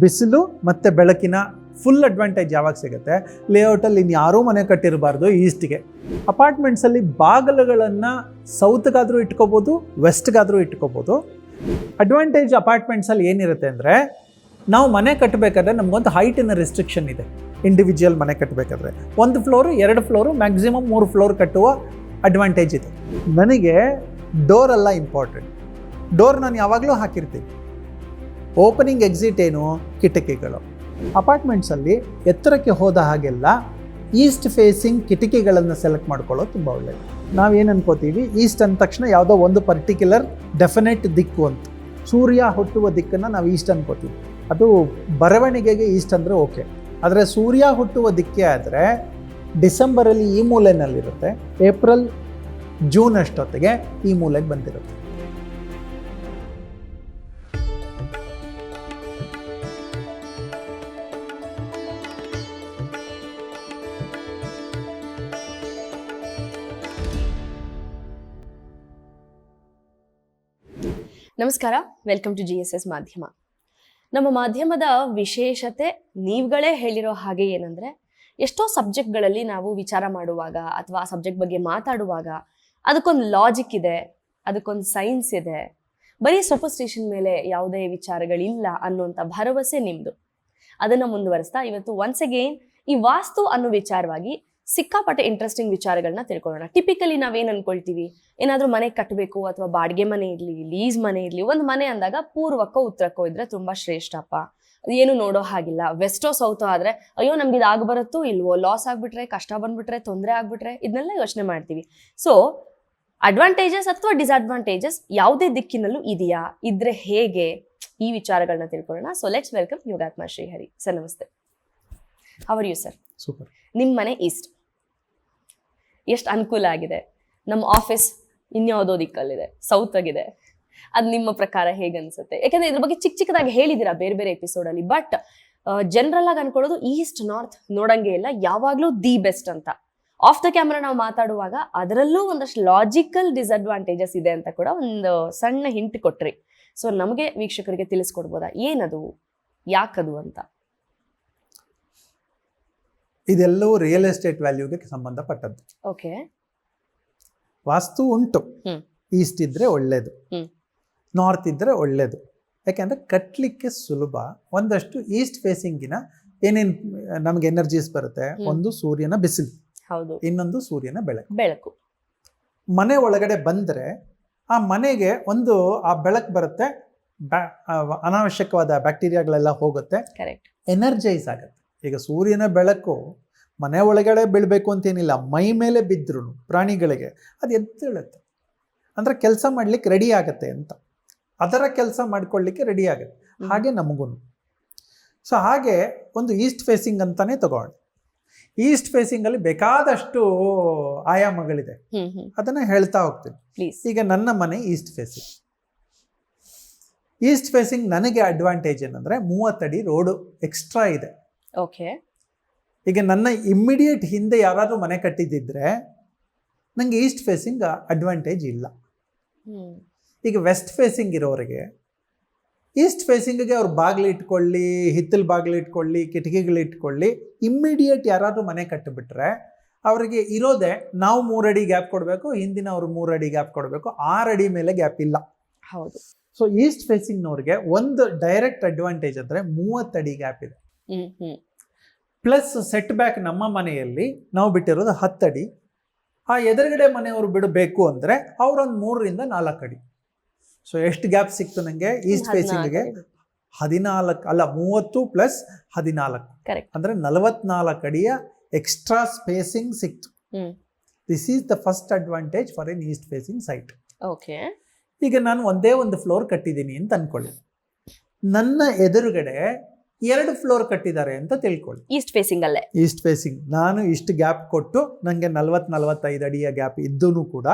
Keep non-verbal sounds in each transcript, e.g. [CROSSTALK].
ಬಿಸಿಲು ಮತ್ತು ಬೆಳಕಿನ ಫುಲ್ ಅಡ್ವಾಂಟೇಜ್ ಯಾವಾಗ ಸಿಗುತ್ತೆ? ಲೇಔಟಲ್ಲಿ ಇನ್ನು ಯಾರೂ ಮನೆ ಕಟ್ಟಿರಬಾರ್ದು ಈಸ್ಟ್ಗೆ ಅಪಾರ್ಟ್ಮೆಂಟ್ಸಲ್ಲಿ ಬಾಗಿಲುಗಳನ್ನು ಸೌತ್ಗಾದರೂ ಇಟ್ಕೋಬೋದು ವೆಸ್ಟ್ಗಾದರೂ ಇಟ್ಕೋಬೋದು. ಅಡ್ವಾಂಟೇಜ್ ಅಪಾರ್ಟ್ಮೆಂಟ್ಸಲ್ಲಿ ಏನಿರುತ್ತೆ ಅಂದರೆ, ನಾವು ಮನೆ ಕಟ್ಟಬೇಕಾದ್ರೆ ನಮಗೊಂದು ಹೈಟಿನ ರೆಸ್ಟ್ರಿಕ್ಷನ್ ಇದೆ. ಇಂಡಿವಿಜುವಲ್ ಮನೆ ಕಟ್ಟಬೇಕಾದ್ರೆ ಒಂದು ಫ್ಲೋರು ಎರಡು ಫ್ಲೋರು ಮ್ಯಾಕ್ಸಿಮಮ್ ಮೂರು ಫ್ಲೋರ್ ಕಟ್ಟುವ ಅಡ್ವಾಂಟೇಜ್ ಇದೆ. ನನಗೆ ಡೋರ್ ಎಲ್ಲ ಇಂಪಾರ್ಟೆಂಟ್ ಡೋರ್ ನಾನು ಯಾವಾಗಲೂ ಹಾಕಿರ್ತೀನಿ. ಓಪನಿಂಗ್ ಎಕ್ಸಿಟ್ ಏನು? ಕಿಟಕಿಗಳು. ಅಪಾರ್ಟ್ಮೆಂಟ್ಸಲ್ಲಿ ಎತ್ತರಕ್ಕೆ ಹೋದ ಹಾಗೆಲ್ಲ ಈಸ್ಟ್ ಫೇಸಿಂಗ್ ಕಿಟಕಿಗಳನ್ನು ಸೆಲೆಕ್ಟ್ ಮಾಡ್ಕೊಳ್ಳೋದು ತುಂಬ ಒಳ್ಳೆಯದು ನಾವೇನು ಅನ್ಕೋತೀವಿ? ಈಸ್ಟ್ ಅಂದ ತಕ್ಷಣ ಯಾವುದೋ ಒಂದು ಪರ್ಟಿಕ್ಯುಲರ್ ಡೆಫಿನೆಟ್ ದಿಕ್ಕು ಅಂತ. ಸೂರ್ಯ ಹುಟ್ಟುವ ದಿಕ್ಕನ್ನು ನಾವು ಈಸ್ಟ್ ಅನ್ಕೋತೀವಿ. ಅದು ಬರವಣಿಗೆಗೆ ಈಸ್ಟ್ ಅಂದರೆ ಓಕೆ. ಆದರೆ ಸೂರ್ಯ ಹುಟ್ಟುವ ದಿಕ್ಕೆ ಆದರೆ ಡಿಸೆಂಬರಲ್ಲಿ ಈ ಮೂಲೆಯಲ್ಲಿರುತ್ತೆ ಏಪ್ರಿಲ್, ಜೂನ್ ಅಷ್ಟೊತ್ತಿಗೆ ಈ ಮೂಲೆಗೆ ಬಂದಿರುತ್ತೆ. ನಮಸ್ಕಾರ welcome to G S S ಮಾಧ್ಯಮ. ನಮ್ಮ ಮಾಧ್ಯಮದ ವಿಶೇಷತೆ ನೀವುಗಳೇ ಹೇಳಿರೋ ಹಾಗೆ ಏನಂದ್ರೆ, ಎಷ್ಟೋ ಸಬ್ಜೆಕ್ಟ್ಗಳಲ್ಲಿ ನಾವು ವಿಚಾರ ಮಾಡುವಾಗ ಅಥವಾ ಆ ಸಬ್ಜೆಕ್ಟ್ ಬಗ್ಗೆ ಮಾತಾಡುವಾಗ ಅದಕ್ಕೊಂದು ಲಾಜಿಕ್ ಇದೆ, ಅದಕ್ಕೊಂದು ಸೈನ್ಸ್ ಇದೆ, ಬರೀ ಸೂಪರ್ಸ್ಟಿಷನ್ ಮೇಲೆ ಯಾವುದೇ ವಿಚಾರಗಳಿಲ್ಲ ಅನ್ನುವಂಥ ಭರವಸೆ ನಿಮ್ಮದು ಅದನ್ನು ಮುಂದುವರಿಸ್ತಾ ಇವತ್ತು ಒನ್ಸ್ ಅಗೇನ್ ಈ ವಾಸ್ತು ಅನ್ನೋ ವಿಚಾರವಾಗಿ ಸಿಕ್ಕಾಪಟ್ಟೆ ಇಂಟ್ರೆಸ್ಟಿಂಗ್ ವಿಚಾರಗಳನ್ನ ತಿಳ್ಕೊಳ್ಳೋಣ. ಟಿಪಿಕಲಿ ನಾವೇನು ಅನ್ಕೊಳ್ತೀವಿ? ಏನಾದರೂ ಮನೆ ಕಟ್ಟಬೇಕು ಅಥವಾ ಬಾಡಿಗೆ ಮನೆ ಇರಲಿ ಲೀಸ್ ಮನೆ ಇರಲಿ ಒಂದು ಮನೆ ಅಂದಾಗ ಪೂರ್ವಕ್ಕೋ ಉತ್ತರಕ್ಕೋ ಇದ್ರೆ ತುಂಬಾ ಶ್ರೇಷ್ಠಪ್ಪ. ಏನು ನೋಡೋ ಹಾಗಿಲ್ಲ. ವೆಸ್ಟೋ ಸೌತೋ ಆದರೆ ಅಯ್ಯೋ ನಮ್ಗೆ ಇದು ಆಗಬರುತ್ತೋ ಇಲ್ವೋ? ಲಾಸ್ ಆಗಿಬಿಟ್ರೆ ಕಷ್ಟ ಬಂದ್ಬಿಟ್ರೆ ತೊಂದರೆ ಆಗ್ಬಿಟ್ರೆ ಇದನ್ನೆಲ್ಲ ಯೋಚನೆ ಮಾಡ್ತೀವಿ. ಸೊ ಅಡ್ವಾಂಟೇಜಸ್ ಅಥವಾ ಡಿಸ್ಅಡ್ವಾಂಟೇಜಸ್ ಯಾವುದೇ ದಿಕ್ಕಿನಲ್ಲೂ ಇದೆಯಾ? ಇದ್ರೆ ಹೇಗೆ? ಈ ವಿಚಾರಗಳನ್ನ ತಿಳ್ಕೊಳ್ಳೋಣ. So let's welcome Yogatma Srihari. Sir ನಮಸ್ತೆ. How are you sir super ನಿಮ್ಮ ಮನೆ ಈಸ್ಟ್ ಎಷ್ಟು ಅನುಕೂಲ ಆಗಿದೆ? ನಮ್ಮ ಆಫೀಸ್ ಇನ್ಯಾವುದೋ ದಿಕ್ಕಲ್ಲಿದೆ ಸೌತ್ ಆಗಿದೆ. ಅದು ನಿಮ್ಮ ಪ್ರಕಾರ ಹೇಗೆ ಅನ್ಸುತ್ತೆ ಯಾಕಂದ್ರೆ ಇದ್ರ ಬಗ್ಗೆ ಚಿಕ್ಕ ಚಿಕ್ಕದಾಗಿ ಹೇಳಿದ್ದೀರಾ ಬೇರೆ ಬೇರೆ ಎಪಿಸೋಡಲ್ಲಿ ಬಟ್ ಜನರಲ್ ಆಗಿ ಅನ್ಕೊಳ್ಳೋದು ಈಸ್ಟ್ ನಾರ್ತ್ ನೋಡಂಗೆ ಇಲ್ಲ, ಯಾವಾಗಲೂ ದಿ ಬೆಸ್ಟ್ ಅಂತ. ಆಫ್ ದ ಕ್ಯಾಮ್ರಾ ನಾವು ಮಾತಾಡುವಾಗ ಅದರಲ್ಲೂ ಒಂದಷ್ಟು ಲಾಜಿಕಲ್ ಡಿಸ್ಅಡ್ವಾಂಟೇಜಸ್ ಇದೆ ಅಂತ ಕೂಡ ಒಂದು ಸಣ್ಣ ಹಿಂಟ್ ಕೊಟ್ರಿ. ಸೊ ನಮಗೆ ವೀಕ್ಷಕರಿಗೆ ತಿಳಿಸ್ಕೊಡ್ಬೋದಾ? ಏನದು? ಯಾಕದು ಅಂತ? ಇದೆಲ್ಲವೂ ರಿಯಲ್ ಎಸ್ಟೇಟ್ ವ್ಯಾಲ್ಯೂಗೆ ಸಂಬಂಧಪಟ್ಟದ್ದು. ಓಕೆ ವಾಸ್ತು ಉಂಟು. ಈಸ್ಟ್ ಇದ್ರೆ ಒಳ್ಳೇದು. ನಾರ್ತ್ ಇದ್ರೆ ಒಳ್ಳೇದು. ಯಾಕೆಂದ್ರೆ ಕಟ್ಟಲಿಕ್ಕೆ ಸುಲಭ. ಒಂದಷ್ಟು ಈಸ್ಟ್ ಫೇಸಿಂಗಿನ ಏನೇನು ನಮ್ಗೆ ಎನರ್ಜೀಸ್ ಬರುತ್ತೆ? ಒಂದು ಸೂರ್ಯನ ಬಿಸಿಲು. ಹೌದು. ಇನ್ನೊಂದು ಸೂರ್ಯನ ಬೆಳಕು. ಬೆಳಕು. ಮನೆ ಒಳಗಡೆ ಬಂದ್ರೆ ಆ ಮನೆಗೆ ಒಂದು ಆ ಬೆಳಕು ಬರುತ್ತೆ. ಅನಾವಶ್ಯಕವಾದ ಬ್ಯಾಕ್ಟೀರಿಯಾಗಳೆಲ್ಲ ಹೋಗುತ್ತೆ. ಎನರ್ಜೈಸ್ ಆಗುತ್ತೆ. ಈಗ ಸೂರ್ಯನ ಬೆಳಕು ಮನೆ ಒಳಗಡೆ ಬೀಳಬೇಕು ಅಂತೇನಿಲ್ಲ ಮೈ ಮೇಲೆ ಬಿದ್ದರೂ ಪ್ರಾಣಿಗಳಿಗೆ ಅದು ಎದ್ದೇಳುತ್ತೆ ಅಂದರೆ ಕೆಲಸ ಮಾಡ್ಲಿಕ್ಕೆ ರೆಡಿ ಆಗುತ್ತೆ ಅಂತ. ಅದರ ಕೆಲಸ ಮಾಡ್ಕೊಳ್ಳಿಕ್ಕೆ ರೆಡಿ ಆಗುತ್ತೆ. ಹಾಗೆ ನಮಗೂ ಸೊ ಹಾಗೆ ಒಂದು ಈಸ್ಟ್ ಫೇಸಿಂಗ್ ಅಂತಲೇ ತಗೊಳ್ಳಿ. ಈಸ್ಟ್ ಫೇಸಿಂಗಲ್ಲಿ ಬೇಕಾದಷ್ಟು ಆಯಾಮಗಳಿದೆ. ಅದನ್ನು ಹೇಳ್ತಾ ಹೋಗ್ತೀನಿ. ಈಗ ನನ್ನ ಮನೆ ಈಸ್ಟ್ ಫೇಸಿಂಗ್ ಈಸ್ಟ್ ಫೇಸಿಂಗ್ ನನಗೆ ಅಡ್ವಾಂಟೇಜ್ ಏನಂದರೆ ಮೂವತ್ತಡಿ ರೋಡು ಎಕ್ಸ್ಟ್ರಾ ಇದೆ. ಓಕೆ. ಈಗ ನನ್ನ ಇಮ್ಮಿಡಿಯೇಟ್ ಹಿಂದೆ ಯಾರಾದರೂ ಮನೆ ಕಟ್ಟಿದ್ದಿದ್ರೆ ನನಗೆ ಈಸ್ಟ್ ಫೇಸಿಂಗ್ ಅಡ್ವಾಂಟೇಜ್ ಇಲ್ಲ. ಈಗ ವೆಸ್ಟ್ ಫೇಸಿಂಗ್ ಇರೋರಿಗೆ ಈಸ್ಟ್ ಫೇಸಿಂಗಿಗೆ ಅವ್ರು ಬಾಗಿಲು ಇಟ್ಕೊಳ್ಳಿ ಹಿತ್ತಲ್ ಬಾಗಿಲು ಇಟ್ಕೊಳ್ಳಿ ಕಿಟಕಿಗಳು ಇಟ್ಕೊಳ್ಳಿ ಇಮ್ಮಿಡಿಯೇಟ್ ಯಾರಾದರೂ ಮನೆ ಕಟ್ಟಿಬಿಟ್ರೆ ಅವರಿಗೆ ಇರೋದೇ ನಾವು ಮೂರಡಿ ಗ್ಯಾಪ್ ಕೊಡಬೇಕು ಹಿಂದಿನ ಅವರು ಮೂರಡಿ ಗ್ಯಾಪ್ ಕೊಡಬೇಕು ಆರಡಿ ಮೇಲೆ ಗ್ಯಾಪ್ ಇಲ್ಲ. ಹೌದು. ಸೊ ಈಸ್ಟ್ ಫೇಸಿಂಗ್ನವ್ರಿಗೆ ಒಂದು ಡೈರೆಕ್ಟ್ ಅಡ್ವಾಂಟೇಜ್ ಅಂದರೆ ಮೂವತ್ತಡಿ ಗ್ಯಾಪ್ ಇದೆ. ಪ್ಲಸ್ ಸೆಟ್ ಬ್ಯಾಕ್ ನಮ್ಮ ಮನೆಯಲ್ಲಿ ನಾವು ಬಿಟ್ಟಿರೋದು ಹತ್ತಡಿ ಆ ಎದುರುಗಡೆ ಮನೆಯವರು ಬಿಡಬೇಕು ಅಂದರೆ ಅವರೊಂದು ಮೂರರಿಂದ ನಾಲ್ಕು ಅಡಿ. ಸೊ ಎಷ್ಟು ಗ್ಯಾಪ್ ಸಿಕ್ತು ನನಗೆ ಈಸ್ಟ್ ಫೇಸಿಂಗ್ಗೆ ಹದಿನಾಲ್ಕು ಅಲ್ಲ ಮೂವತ್ತು ಪ್ಲಸ್ ಹದಿನಾಲ್ಕು. ಕರೆಕ್ಟ್ ಅಂದರೆ ನಲವತ್ನಾಲ್ಕು ಅಡಿಯ ಎಕ್ಸ್ಟ್ರಾ ಸ್ಪೇಸಿಂಗ್ ಸಿಕ್ತು. This is the first advantage for an east facing site okay ಈಗ ನಾನು ಒಂದೇ ಒಂದು ಫ್ಲೋರ್ ಕಟ್ಟಿದ್ದೀನಿ ಅಂತ ಅನ್ಕೊಳ್ಳಿ. ನನ್ನ ಎದುರುಗಡೆ ಎರಡು ಫ್ಲೋರ್ ಕಟ್ಟಿದ್ದಾರೆ ಅಂತ ತಿಳ್ಕೊಳ್ಳಿ. ಈಸ್ಟ್ ಫೇಸಿಂಗ್ ಅಲ್ಲೇ. ಈಸ್ಟ್ ಫೇಸಿಂಗ್ ನಾನು ಇಷ್ಟು ಗ್ಯಾಪ್ ಕೊಟ್ಟು ನನಗೆ ನಲ್ವತ್ ನಲ್ವತ್ತೈದು ಅಡಿಯ ಗ್ಯಾಪ್ ಇದ್ದೂ ಕೂಡ.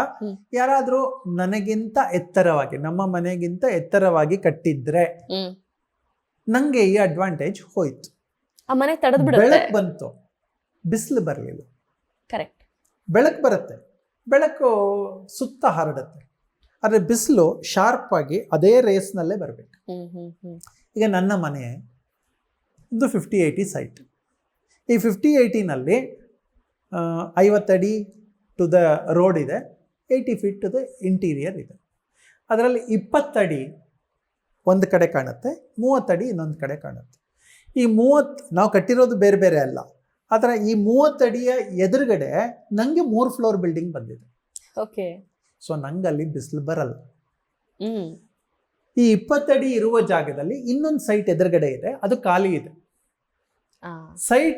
ಯಾರಾದರೂ ನನಗಿಂತ ಎತ್ತರವಾಗಿ ನಮ್ಮ ಮನೆಗಿಂತ ಎತ್ತರವಾಗಿ ಕಟ್ಟಿದ್ರೆ ನಂಗೆ ನನಗೆ ಈ ಅಡ್ವಾಂಟೇಜ್ ಹೋಯ್ತು. ಮನೆ ತಡೆದು ಬೆಳಕು ಬಂತು. ಬಿಸಿಲು ಬರಲಿಲ್ಲ. ಕರೆಕ್ಟ್ ಬೆಳಕು ಬರುತ್ತೆ. ಬೆಳಕು ಸುತ್ತ ಹರಡುತ್ತೆ. ಆದರೆ ಬಿಸಿಲು ಶಾರ್ಪ್ ಆಗಿ ಅದೇ ರೇಸ್ನಲ್ಲೇ ಬರಬೇಕು. ಈಗ ನನ್ನ ಮನೆ ಒಂದು ಫಿಫ್ಟಿ ಏಯ್ಟಿ ಸೈಟ್ ಈ ಫಿಫ್ಟಿ ಏಯ್ಟಿನಲ್ಲಿ ಐವತ್ತಡಿ ಟು ದ ರೋಡ್ ಇದೆ eighty feet to the interior ಇದೆ. ಅದರಲ್ಲಿ ಇಪ್ಪತ್ತಡಿ ಒಂದು ಕಡೆ ಕಾಣುತ್ತೆ ಮೂವತ್ತಡಿ ಇನ್ನೊಂದು ಕಡೆ ಕಾಣುತ್ತೆ. ಈ ಮೂವತ್ತು ನಾವು ಕಟ್ಟಿರೋದು ಬೇರೆ ಬೇರೆ ಅಲ್ಲ. ಆದರೆ ಈ ಮೂವತ್ತಡಿಯ ಎದುರುಗಡೆ ನನಗೆ ಮೂರು ಫ್ಲೋರ್ ಬಿಲ್ಡಿಂಗ್ ಬಂದಿದೆ. ಓಕೆ ಸೊ ನಂಗೆ ಅಲ್ಲಿ ಬಿಸಿಲು ಬರಲ್ಲ. ಈ ಇಪ್ಪತ್ತಡಿ ಇರುವ ಜಾಗದಲ್ಲಿ ಇನ್ನೊಂದು ಸೈಟ್ ಎದುರುಗಡೆ ಇದೆ ಅದು ಖಾಲಿ ಇದೆ. ಆ.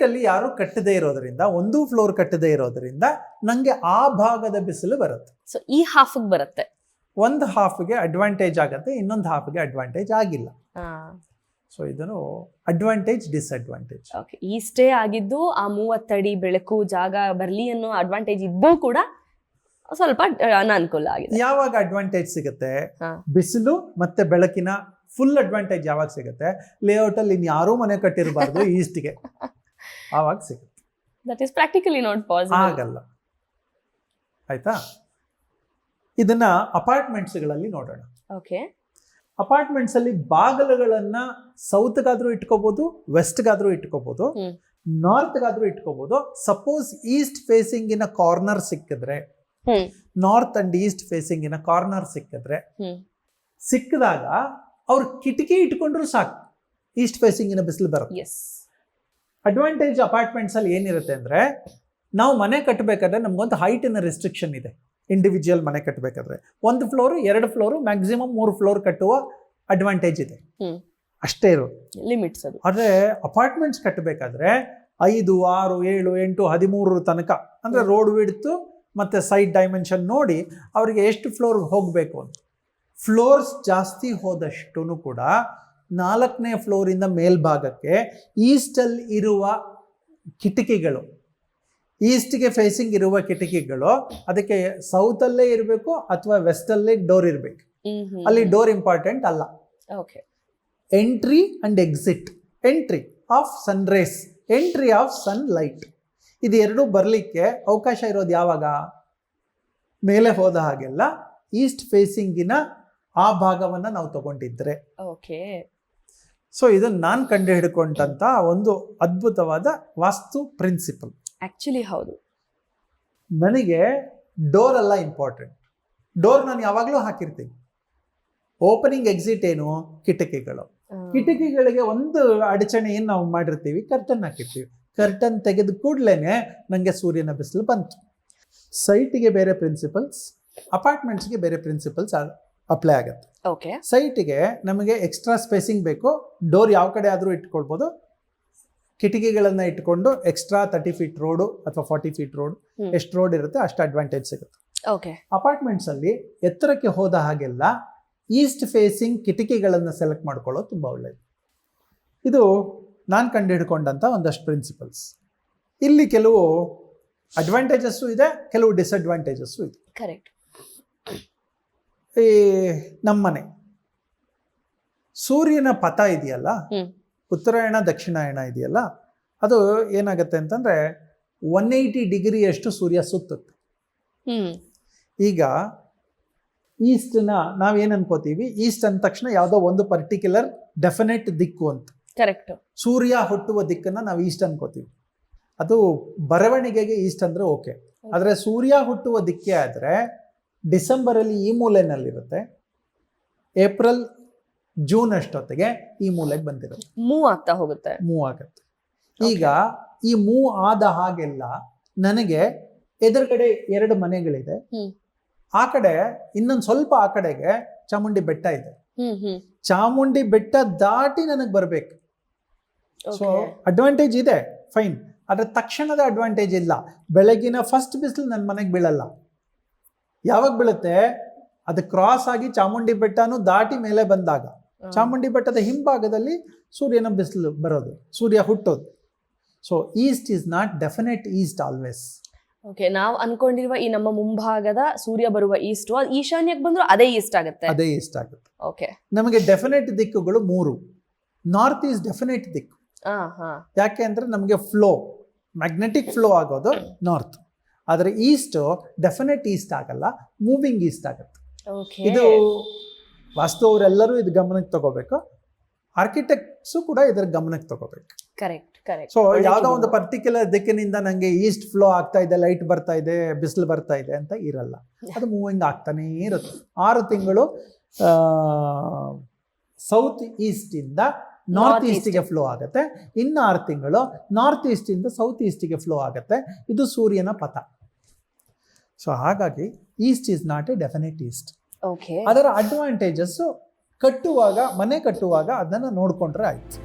ಅಲ್ಲಿ ಯಾರು ಕಟ್ಟದೇ ಇರೋದ್ರಿಂದ ಒಂದು ಫ್ಲೋರ್ ಕಟ್ಟದೇ ಇರೋದ್ರಿಂದ ನನಗೆ ಆ ಭಾಗದ ಬಿಸಿಲು ಬರುತ್ತೆ. ಸೊ ಈ ಹಾಫ್ ಬರುತ್ತೆ. ಒಂದು ಹಾಫ್ಗೆ ಅಡ್ವಾಂಟೇಜ್ ಆಗುತ್ತೆ ಇನ್ನೊಂದು ಹಾಫ್ಗೆ ಅಡ್ವಾಂಟೇಜ್ ಆಗಿಲ್ಲ. ಸೊ ಇದನ್ನು ಅಡ್ವಾಂಟೇಜ್ ಡಿಸ್ಅಡ್ವಾಂಟೇಜ್ ಓಕೆ ಸ್ಟೇ ಆಗಿದ್ದು ಆ ಮೂವತ್ತಡಿ ಬೆಳಕು ಜಾಗ ಬರಲಿ ಅನ್ನೋ ಅಡ್ವಾಂಟೇಜ್ ಇದ್ದೂ ಕೂಡ ಸ್ವಲ್ಪ ಅನಾನುಕೂಲ ಆಗಿದೆ. ಯಾವಾಗ ಅಡ್ವಾಂಟೇಜ್ ಸಿಗುತ್ತೆ. ಬಿಸಿಲು ಮತ್ತೆ ಬೆಳಕಿನ ಫುಲ್ ಅಡ್ವಾಂಟೇಜ್ ಯಾವಾಗ ಸಿಗುತ್ತೆ? ಲೇಔಟ್ ಅಲ್ಲಿ ಇನ್ ಯಾರೂ ಮನೆ ಕಟ್ಟಿರಬಾರ್ದು [LAUGHS] ಈಸ್ಟ್ಗೆ. ಆವಾಗ ಸಿಗುತ್ತೆ. That is practically not possible ಆಗಲ್ಲ. ಆಯ್ತಾ? ಇದನ್ನ ಅಪಾರ್ಟ್ಮೆಂಟ್ಸ್ಗಳಲ್ಲಿ ನೋಡೋಣ. ಓಕೆ ಅಪಾರ್ಟ್ಮೆಂಟ್ಸ್ ಅಲ್ಲಿ ಸೌತ್ಗಾದರೂ ಇಟ್ಕೋಬಹುದು ವೆಸ್ಟ್ಗಾದ್ರೂ ಇಟ್ಕೋಬಹುದು ನಾರ್ತ್ ನಾರ್ತ್ಗಾದ್ರೂ ಇಟ್ಕೋಬಹುದು suppose east facing in a corner ಸಿಕ್ಕಿದ್ರೆ north and east facing in a corner ಸಿಕ್ಕಿದ್ರೆ ಸಿಕ್ಕಿದಾಗ ಅವ್ರು ಕಿಟಕಿ ಇಟ್ಕೊಂಡ್ರು ಸಾಕು. ಈಸ್ಟ್ ಫೇಸಿಂಗ್ ಇನ ಬಿಸಿಲು ಬರುತ್ತೆ. ಎಸ್ ಅಡ್ವಾಂಟೇಜ್ ಅಪಾರ್ಟ್ಮೆಂಟ್ಸ್ ಅಲ್ಲಿ ಏನಿರುತ್ತೆ ಅಂದ್ರೆ ನಾವು ಮನೆ ಕಟ್ಟಬೇಕಾದ್ರೆ ನಮ್ಗೊಂದು ಹೈಟಿನ ರೆಸ್ಟ್ರಿಕ್ಷನ್ ಇದೆ. ಇಂಡಿವಿಜುವಲ್ ಮನೆ ಕಟ್ಟಬೇಕಾದ್ರೆ ಒಂದು ಫ್ಲೋರು ಎರಡು ಫ್ಲೋರು ಮ್ಯಾಕ್ಸಿಮಮ್ ಮೂರು ಫ್ಲೋರ್ ಕಟ್ಟುವ ಅಡ್ವಾಂಟೇಜ್ ಇದೆ. ಅಷ್ಟೇ ಇರೋದು. ಲಿಮಿಟ್ಸ್ ಅದು. ಆದರೆ ಅಪಾರ್ಟ್ಮೆಂಟ್ಸ್ ಕಟ್ಟಬೇಕಾದ್ರೆ ಐದು ಆರು ಏಳು ಎಂಟು ಹದಿಮೂರರ ತನಕ ಅಂದರೆ ರೋಡ್ ವಿಡ್ತು ಮತ್ತು ಸೈಡ್ ಡೈಮೆನ್ಷನ್ ನೋಡಿ ಅವರಿಗೆ ಎಷ್ಟು ಫ್ಲೋರ್ ಹೋಗಬೇಕು ಅಂತ. ಫ್ಲೋರ್ಸ್ ಜಾಸ್ತಿ ಹೋದಷ್ಟು ಕೂಡ ನಾಲ್ಕನೇ ಫ್ಲೋರಿಂದ ಮೇಲ್ಭಾಗಕ್ಕೆ ಈಸ್ಟಲ್ಲಿ ಇರುವ ಕಿಟಕಿಗಳು ಈಸ್ಟ್ಗೆ ಫೇಸಿಂಗ್ ಇರುವ ಕಿಟಕಿಗಳು ಅದಕ್ಕೆ ಸೌತಲ್ಲೇ ಇರಬೇಕು ಅಥವಾ ವೆಸ್ಟಲ್ಲೇ ಡೋರ್ ಇರಬೇಕು. ಅಲ್ಲಿ ಡೋರ್ ಇಂಪಾರ್ಟೆಂಟ್ ಅಲ್ಲ. Okay entry and exit entry of sun rays entry of sun light ಇದು ಎರಡೂ ಬರಲಿಕ್ಕೆ ಅವಕಾಶ ಇರೋದು ಯಾವಾಗ? ಮೇಲೆ ಹೋದ ಹಾಗೆಲ್ಲ ಈಸ್ಟ್ ಫೇಸಿಂಗಿನ ಆ ಭಾಗವನ್ನ ನಾವು ತಗೊಂಡಿದ್ರೆ. ಓಕೆ. ಸೊ ಇದು ನಾನು ಕಂಡು ಹಿಡ್ಕೊಂಡಂತ ಒಂದು ಅದ್ಭುತವಾದ ವಾಸ್ತು ಪ್ರಿನ್ಸಿಪಲ್. ಆಕ್ಚುಲಿ ಹೌದು. ನನಗೆ ಡೋರ್ ಅಲ್ಲ ಇಂಪಾರ್ಟೆಂಟ್. ಡೋರ್ ನಾನು ಯಾವಾಗಲೂ ಹಾಕಿರ್ತೀನಿ. ಓಪನಿಂಗ್ ಎಕ್ಸಿಟ್ ಏನು? ಕಿಟಕಿಗಳು. ಕಿಟಕಿಗಳಿಗೆ ಒಂದು ಅಡಚಣೆ ಏನು ನಾವು ಮಾಡಿರ್ತೀವಿ ಕರ್ಟನ್ ಹಾಕಿರ್ತೀವಿ. ಕರ್ಟನ್ ತೆಗೆದ ಕೂಡಲೇ ನನಗೆ ಸೂರ್ಯನ ಬಿಸಿಲು ಬಂತು. ಸೈಟಿಗೆ ಬೇರೆ ಪ್ರಿನ್ಸಿಪಲ್ಸ್ ಅಪಾರ್ಟ್ಮೆಂಟ್ಸ್ಗೆ ಬೇರೆ ಪ್ರಿನ್ಸಿಪಲ್ಸ್ ಅಪ್ಲೈ ಆಗುತ್ತೆ. ಓಕೆ ಸೈಟಿಗೆ ನಮಗೆ ಎಕ್ಸ್ಟ್ರಾ ಸ್ಪೇಸಿಂಗ್ ಬೇಕು. ಡೋರ್ ಯಾವ ಕಡೆ ಆದರೂ ಇಟ್ಕೊಳ್ಬೋದು. ಕಿಟಕಿಗಳನ್ನು ಇಟ್ಕೊಂಡು ಎಕ್ಸ್ಟ್ರಾ ತರ್ಟಿ ಫೀಟ್ ರೋಡು ಅಥವಾ ಫಾರ್ಟಿ ಫೀಟ್ ರೋಡ್. ಎಷ್ಟು ರೋಡ್ ಇರುತ್ತೆ ಅಷ್ಟು ಅಡ್ವಾಂಟೇಜ್ ಸಿಗುತ್ತೆ. ಓಕೆ ಅಪಾರ್ಟ್ಮೆಂಟ್ಸ್ ಅಲ್ಲಿ ಎತ್ತರಕ್ಕೆ ಹೋದ ಹಾಗೆಲ್ಲ ಈಸ್ಟ್ ಫೇಸಿಂಗ್ ಕಿಟಕಿಗಳನ್ನು ಸೆಲೆಕ್ಟ್ ಮಾಡ್ಕೊಳ್ಳೋದು ತುಂಬ ಒಳ್ಳೆಯದು ಇದು ನಾನು ಕಂಡು ಹಿಡ್ಕೊಂಡಂಥ ಒಂದಷ್ಟು ಪ್ರಿನ್ಸಿಪಲ್ಸ್ ಇಲ್ಲಿ ಕೆಲವು ಅಡ್ವಾಂಟೇಜಸ್ಸು ಇದೆ ಕೆಲವು ಡಿಸ್ಅಡ್ವಾಂಟೇಜಸ್ಸು ಇದೆ. ಕರೆಕ್ಟ್ ಈ ನಮ್ಮನೆ ಸೂರ್ಯನ ಪಥ ಇದೆಯಲ್ಲ? ಉತ್ತರಾಯಣ ದಕ್ಷಿಣಾಯಣ ಇದೆಯಲ್ಲ? ಅದು ಏನಾಗುತ್ತೆ ಅಂತಂದ್ರೆ ಒನ್ ಏಯ್ಟಿ ಡಿಗ್ರಿಯಷ್ಟು ಸೂರ್ಯ ಸುತ್ತುತ್ತೆ. ಈಗ ಈಸ್ಟ್ನ ಏನು ಅನ್ಕೋತೀವಿ? ಈಸ್ಟ್ ಅಂದ ತಕ್ಷಣ ಯಾವುದೋ ಒಂದು ಪರ್ಟಿಕ್ಯುಲರ್ ಡೆಫಿನೆಟ್ ದಿಕ್ಕು ಅಂತ. ಕರೆಕ್ಟ್ ಸೂರ್ಯ ಹುಟ್ಟುವ ದಿಕ್ಕನ್ನು ನಾವು ಈಸ್ಟ್ ಅನ್ಕೋತೀವಿ. ಅದು ಬರವಣಿಗೆಗೆ ಈಸ್ಟ್ ಅಂದರೆ ಓಕೆ. ಆದರೆ ಸೂರ್ಯ ಹುಟ್ಟುವ ದಿಕ್ಕೆ ಆದರೆ ಡಿಸೆಂಬರಲ್ಲಿ ಈ ಮೂಲೆನಲ್ಲಿರುತ್ತೆ. ಏಪ್ರಿಲ್ ಜೂನ್ ಅಷ್ಟೊತ್ತಿಗೆ ಈ ಮೂಲೆಗೆ ಬಂದಿರುತ್ತೆ. ಮೂವ್ ಆಗ್ತಾ ಹೋಗುತ್ತೆ. ಮೂವ್ ಆಗುತ್ತೆ. ಈಗ ಈ ಮೂವ್ ಆದ ಹಾಗೆಲ್ಲ ನನಗೆ ಎದುರುಗಡೆ ಎರಡು ಮನೆಗಳಿದೆ. ಆ ಕಡೆ ಇನ್ನೊಂದು ಸ್ವಲ್ಪ ಆ ಕಡೆಗೆ ಚಾಮುಂಡಿ ಬೆಟ್ಟ ಇದೆ. ಚಾಮುಂಡಿ ಬೆಟ್ಟ ದಾಟಿ ನನಗೆ ಬರಬೇಕು. ಸೊ ಅಡ್ವಾಂಟೇಜ್ ಇದೆ. ಫೈನ್ ಆದರೆ ತಕ್ಷಣದ ಅಡ್ವಾಂಟೇಜ್ ಇಲ್ಲ. ಬೆಳಗಿನ ಫಸ್ಟ್ ಬಿಸಿಲು ನನ್ನ ಮನೆಗೆ ಬೀಳಲ್ಲ. ಯಾವಾಗ ಬೀಳುತ್ತೆ? ಅದು ಕ್ರಾಸ್ ಆಗಿ ಚಾಮುಂಡಿ ಬೆಟ್ಟನೂ ದಾಟಿ ಮೇಲೆ ಬಂದಾಗ. ಚಾಮುಂಡಿ ಬೆಟ್ಟದ ಹಿಂಭಾಗದಲ್ಲಿ ಸೂರ್ಯನ ಬಿಸಿಲು ಬರೋದು ಸೂರ್ಯ ಹುಟ್ಟೋದು. So east is not definite east always okay ನಾವು ಅನ್ಕೊಂಡಿರುವ ಈ ನಮ್ಮ ಮುಂಭಾಗದ ಸೂರ್ಯ ಬರುವ ಈಸ್ಟ್ ಈಶಾನ್ಯಕ್ಕೆ ಬಂದ್ರು ಅದೇ ಈಸ್ಟ್ ಆಗುತ್ತೆ. ಅದೇ ಈಸ್ಟ್ ಆಗುತ್ತೆ. ಓಕೆ ನಮಗೆ ಡೆಫಿನೆಟ್ ದಿಕ್ಕುಗಳು ಮೂರು. ನಾರ್ತ್ ಈಸ್ ಡೆಫಿನೆಟ್ ದಿಕ್ಕು. ಯಾಕೆ ಅಂದರೆ ನಮಗೆ ಫ್ಲೋ ಮ್ಯಾಗ್ನೆಟಿಕ್ ಫ್ಲೋ ಆಗೋದು ನಾರ್ತ್ ಆದರೆ ಈಸ್ಟ್ ಡೆಫಿನೆಟ್ ಈಸ್ಟ್ ಆಗಲ್ಲ ಮೂವಿಂಗ್ ಈಸ್ಟ್ ಆಗುತ್ತೆ. ಇದು ವಾಸ್ತು ಅವರೆಲ್ಲರೂ ಇದು ಗಮನಕ್ಕೆ ತಗೋಬೇಕು. ಆರ್ಕಿಟೆಕ್ಟ್ಸು ಕೂಡ ಇದರ ಗಮನಕ್ಕೆ ತಗೋಬೇಕು. ಕರೆಕ್ಟ್ ಕರೆಕ್ಟ್ ಸೊ ಯಾವುದೋ ಒಂದು ಪರ್ಟಿಕ್ಯುಲರ್ ದಿಕ್ಕಿನಿಂದ ನಂಗೆ ಈಸ್ಟ್ ಫ್ಲೋ ಆಗ್ತಾ ಇದೆ ಲೈಟ್ ಬರ್ತಾ ಇದೆ ಬಿಸಿಲು ಬರ್ತಾ ಇದೆ ಅಂತ ಇರಲ್ಲ. ಅದು ಮೂವಿಂಗ್ ಆಗ್ತಾನೇ ಇರುತ್ತೆ. ಆರು ತಿಂಗಳು ಸೌತ್ ಈಸ್ಟಿಂದ ನಾರ್ತ್. ಈಸ್ಟಿಗೆ ಫ್ಲೋ ಆಗುತ್ತೆ. ಇನ್ನು ಆರು ತಿಂಗಳು ನಾರ್ತ್ ಈಸ್ಟಿಂದ ಸೌತ್ ಈಸ್ಟಿಗೆ ಫ್ಲೋ ಆಗುತ್ತೆ. ಇದು ಸೂರ್ಯನ ಪಥ. ಸೊ ಹಾಗಾಗಿ east is not a definite east ಅದರ ಅಡ್ವಾಂಟೇಜಸ್ ಕಟ್ಟುವಾಗ ಮನೆ ಕಟ್ಟುವಾಗ ಅದನ್ನು ನೋಡಿಕೊಂಡ್ರೆ ಆಯ್ತು.